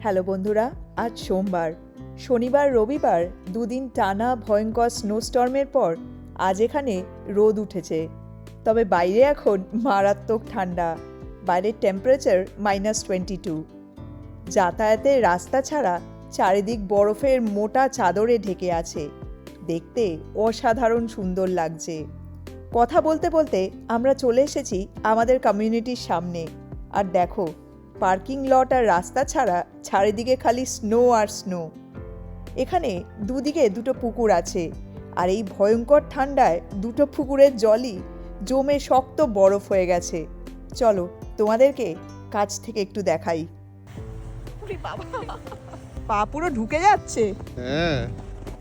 Hello বন্ধুরা, আজ সোমবার। শনিবার, রবিবার দুদিন টানা ভয়ঙ্কর স্নোস্টর্মের পর আজ এখানে রোদ উঠেছে। তবে বাইরে এখন মারাত্মক ঠান্ডা। বাইরের টেম্পারেচার মাইনাস টোয়েন্টি টু যাতায়াতের রাস্তা ছাড়া চারিদিক বরফের মোটা চাদরে ঢেকে আছে। দেখতে অসাধারণ সুন্দর লাগছে। কথা বলতে বলতে আমরা চলে এসেছি আমাদের কমিউনিটির সামনে। আর দেখো পার্কিং লট আর রাস্তা ছাড়া চারিদিকে খালি স্নো আর স্নো। এখানে দুদিকে দুটো পুকুর আছে আর এই ভয়ঙ্কর ঠান্ডায় দুটো পুকুরের জলই জমে শক্ত বরফ হয়ে গেছে। চলো তোমাদেরকে কাছ থেকে একটু দেখাই। পা পুরো ঢুকে যাচ্ছে। হ্যাঁ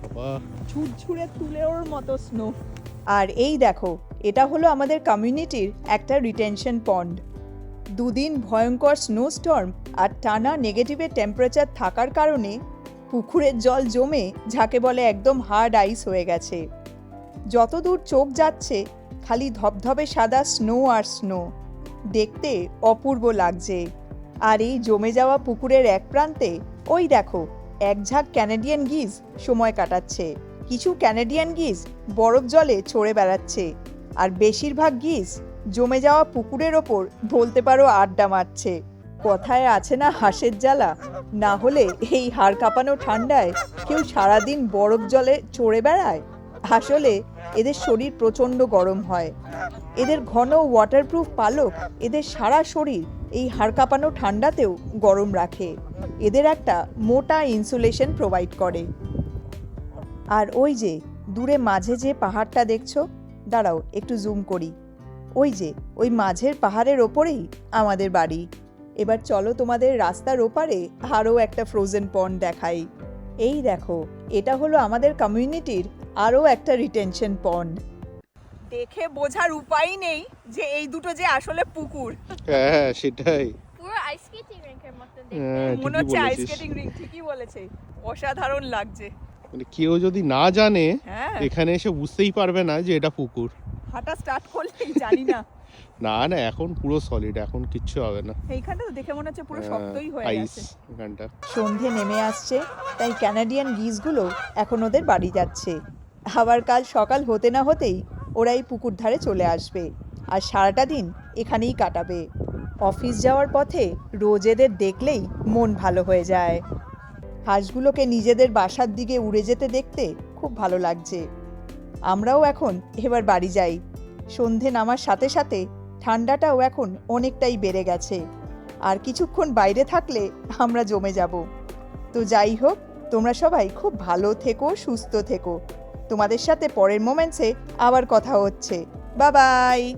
বাবা। ঝুরঝুরে তুলেওর মতো স্নো। আর এই দেখো এটা হলো আমাদের কমিউনিটির একটা রিটেনশন পন্ড দুদিন ভয়ঙ্কর স্নো স্টর্ম আর টানা নেগেটিভের টেম্পারেচার থাকার কারণে পুকুরের জল জমে, যাকে বলে একদম হার্ড আইস হয়ে গেছে। যত দূর চোখ যাচ্ছে, খালি ধবধবে সাদা স্নো আর স্নো দেখতে অপূর্ব লাগছে। আর এই জমে যাওয়া পুকুরের এক প্রান্তে, ওই দেখো, এক ঝাঁক ক্যানাডিয়ান গিজ সময় কাটাচ্ছে। কিছু ক্যানাডিয়ান গিজ বরফ জলে চড়ে বেড়াচ্ছে। আর বেশিরভাগ গিজ জমে যাওয়া পুকুরের ওপর বলতে পারো আড্ডা মারছে। কথায় আছে না হাঁসের জ্বালা? না হলে এই হাড় কাঁপানো ঠান্ডায় কেউ সারাদিন বরফ জলে চড়ে বেড়ায়? আসলে এদের শরীর প্রচণ্ড গরম হয়। এদের ঘন ওয়াটারপ্রুফ পালক এদের সারা শরীর এই হাড় কাঁপানো ঠান্ডাতেও গরম রাখে। এদের একটা মোটা ইনসুলেশন প্রোভাইড করে। আর ওই যে দূরে মাঝে যে পাহাড়টা দেখছ দাঁড়াও একটু জুম করি। ওই যে ওই মাঝের পাহাড়ের ওপরেই আমাদের বাড়ি। এবার চলো তোমাদের রাস্তার ওপারে আরও একটা ফ্রোজেন পন্ড দেখাই। এই দেখো এটা হলো আমাদের কমিউনিটির আরও একটা রিটেনশন পন্ড দেখে বোঝার উপায় নেই যে এই দুটো যে আসলে পুকুর। হ্যাঁ সেটাই। পুরো আইস স্কেটিং রিঙ্কের মতো হ্যাঁ, দেখতে। মনে হচ্ছে আইস। স্কেটিং রিং ঠিকই বলেছে। অসাধারণ লাগছে। মানে কেউ যদি না জানে হ্যাঁ। এখানে এসে বুঝতেই পারবে না যে এটা পুকুর। হাঁটা স্টার্ট করলেই জানি না। না না এখন পুরো সলিড এখন কিচ্ছু হবে না। এইখানটা তো দেখে মনে হচ্ছে পুরো হ্যাঁ, শক্তই হয়ে গেছে। এখানটা। সন্ধে নেমে আসছে তাই ক্যানাডিয়ান গিজগুলো এখন ওদের বাড়ি যাচ্ছে। আবার কাল সকাল হতে না হতেই ওরা এই পুকুর ধারে চলে আসবে আর সারাটা দিন এখানেই কাটাবে। অফিস যাওয়ার পথে রোজ এদের দেখলেই মন ভালো হয়ে যায়। হাঁসগুলোকে নিজেদের বাসার দিকে উড়ে যেতে দেখতে খুব ভালো লাগছে। আমরাও এখন এবার বাড়ি যাই। সন্ধে নামার সাথে সাথে ঠান্ডাটাও এখন অনেকটাই বেড়ে গেছে। আর কিছুক্ষণ বাইরে থাকলে আমরা জমে যাব। তো যাই হোক, তোমরা সবাই খুব ভালো থেকো, সুস্থ থেকো। তোমাদের সাথে পরের মোমেন্টসে আবার কথা হচ্ছে। বা বাই